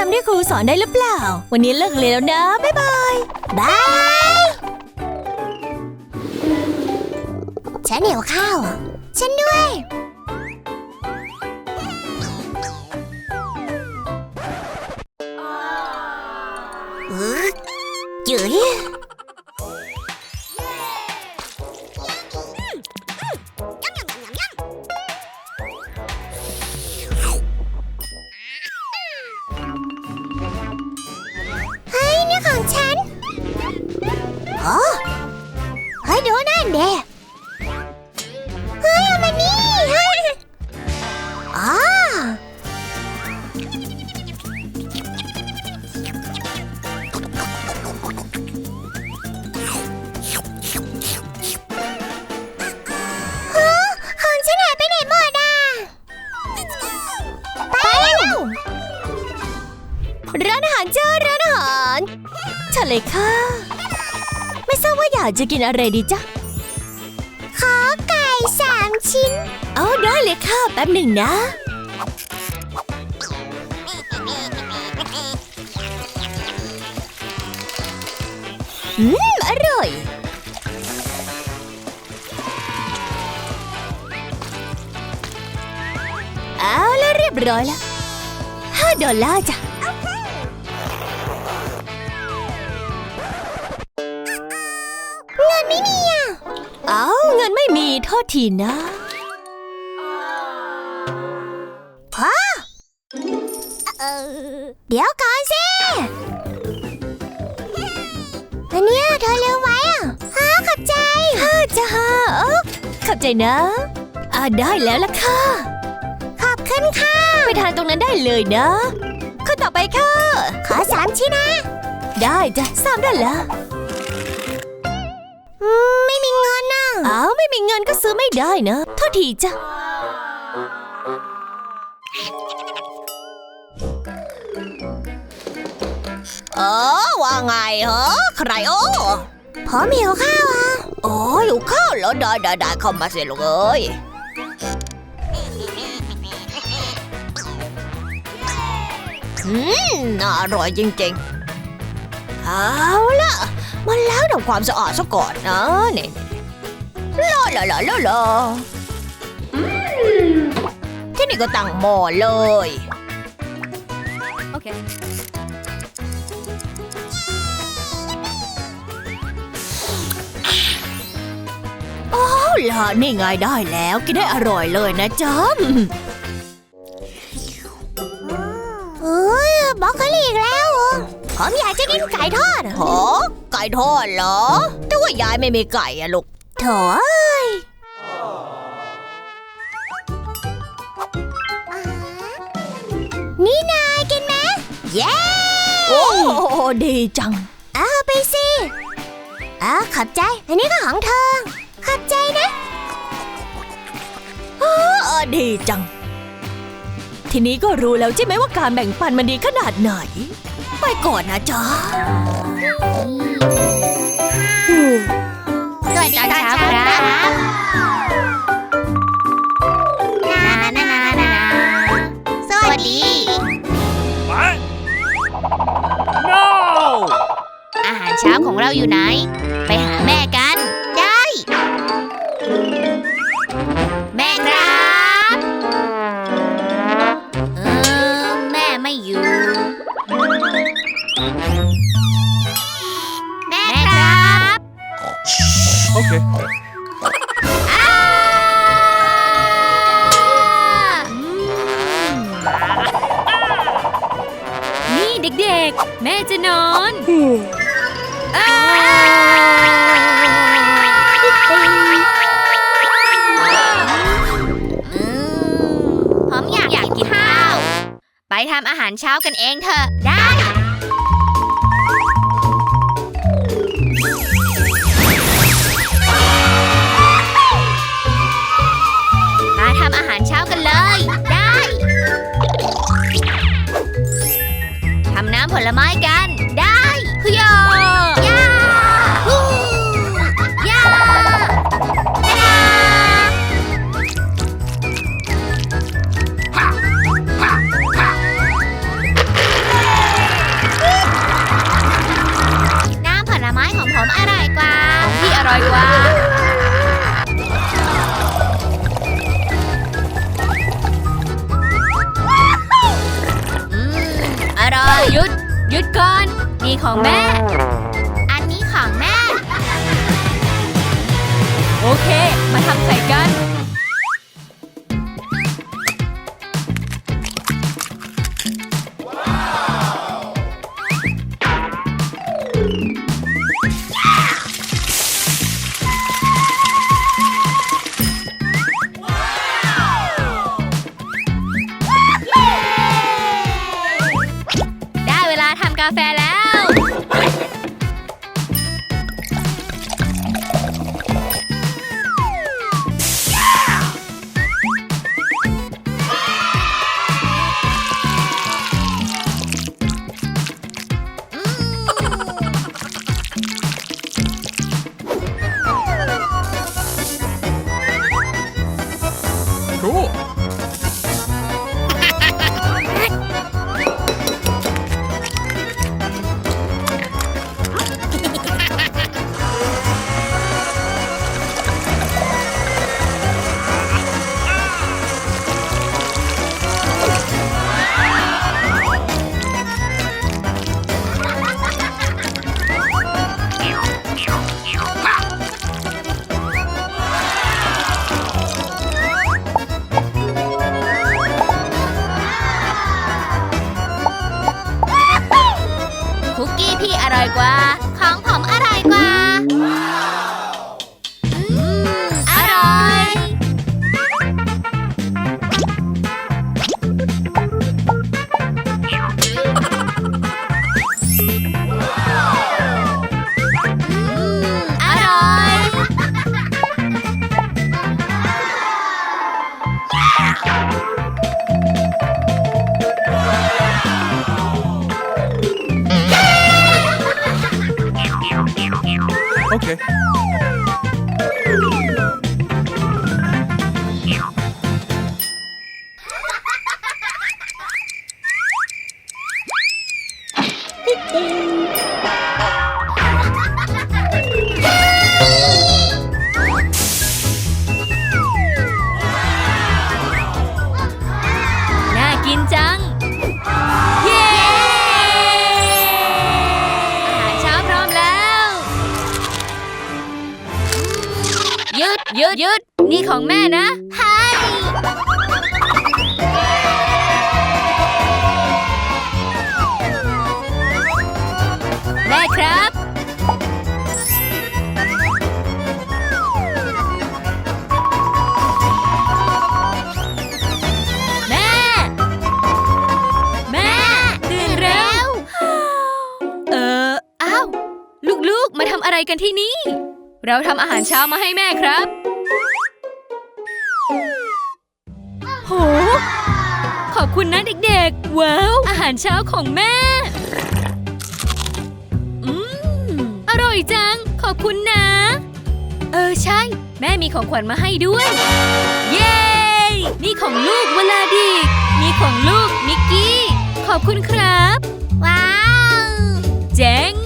จำที่ครูสอนได้หรือเปล่า วันนี้เลิกเรียนแล้วนะ บ๊ายบายบายฉันเหี่ยวข้าว ฉันด้วย เชิญเลยค่ะ ไม่ทราบว่าอยากจะกินอะไรดีจ๊ะ ขอไก่สามชิ้น เอาได้เลยค่ะ แป๊บหนึ่งนะ อืม อร่อย เอาแล้วเรียบร้อยแล้วห้าดอลลาร์จ้ะ เงินไม่มีโทษทีนะพ่อเออเดี๋ยวก่อนสิอันเนี้ยเธอลืมไว้อะฮะขอบใจห้าจ้าเอ้าขอบใจนะ อ่าได้แล้วล่ะค่ะ ขอบคุณค่ะ ไปทานตรงนั้นได้เลยนะข้อต่อไปค่ะ ขอสามชิ้นนะ ได้จ้ะสามดอลลาร์อืมไม่มีเงินน่ะ อ้าวไม่มีเงินก็ซื้อไม่ได้นะ โทษทีจ้ะ เออว่าไงเหรอใครโอ้ผมหิวข้าวอะโอ้ยข้าวเหรอได้ได้ได้เข้ามาสิลูกเอ้ยอืมน่าอร่อยจริงๆ เอาล่ะ มาล้างทำความสะอาดซะก่อนนะนี่ ลาลาลาลาลอที่นี่ก็ตั้งหม้อเลยเอาล่ะนี่ไงได้แล้ว กินได้อร่อยเลยนะจ๊ะเอ้ยบอกโคลีอีกแล้วผมอยากจะกินไก่ทอดอะหไก่ทอดเหรอ แต่ว่ายายไม่มีไก่อะลูก โถ่เอ้ยนี่นายกินไหมเย้ โอ้ดีจัง เอาไปสิเอาขอบใจ อันนี้ก็ของเธอ ขอบใจนะเออดีจัง ทีนี้ก็รู้แล้วใช่ไหมว่าการแบ่งปันมันดีขนาดไหน ไปก่อนนะจ๊ะสวัส ดีตอนเช้าครับนานานานานาสวัสดี What? No! อาหารเช้าของเราอยู่ไหน Okay. นี่เด็กๆ แม่จะนอนผมอยากอยากกินข้าว ไปทำอาหารเช้ากันเองเถอะ ได้ำอาหารเช้ากันเลย ได้ ทำน้ำผลไม้กัน หยุดก่อน นี่ของแม่ อันนี้ของแม่ โอเค มาทำใส่กัน พี่อร่อยกว่า ของผม Okay. หยุดหยุดหยุดนี่ของแม่นะให้แม่ครับ แม่ แม่ตื่นเร็ว เออ อ้าว ลูกๆ มาทำอะไรกันที่นี่ เราทำอาหารเช้ามาให้แม่ครับ ขอบคุณนะเด็กๆ ว้าว อาหารเช้าของแม่ อืม อร่อยจัง ขอบคุณนะ เออใช่ แม่มีของขวัญมาให้ด้วย เย้ นี่ของลูกเวลาดีกนี่ของลูกมิกกี้ ขอบคุณครับ ว้าว เจ๋ง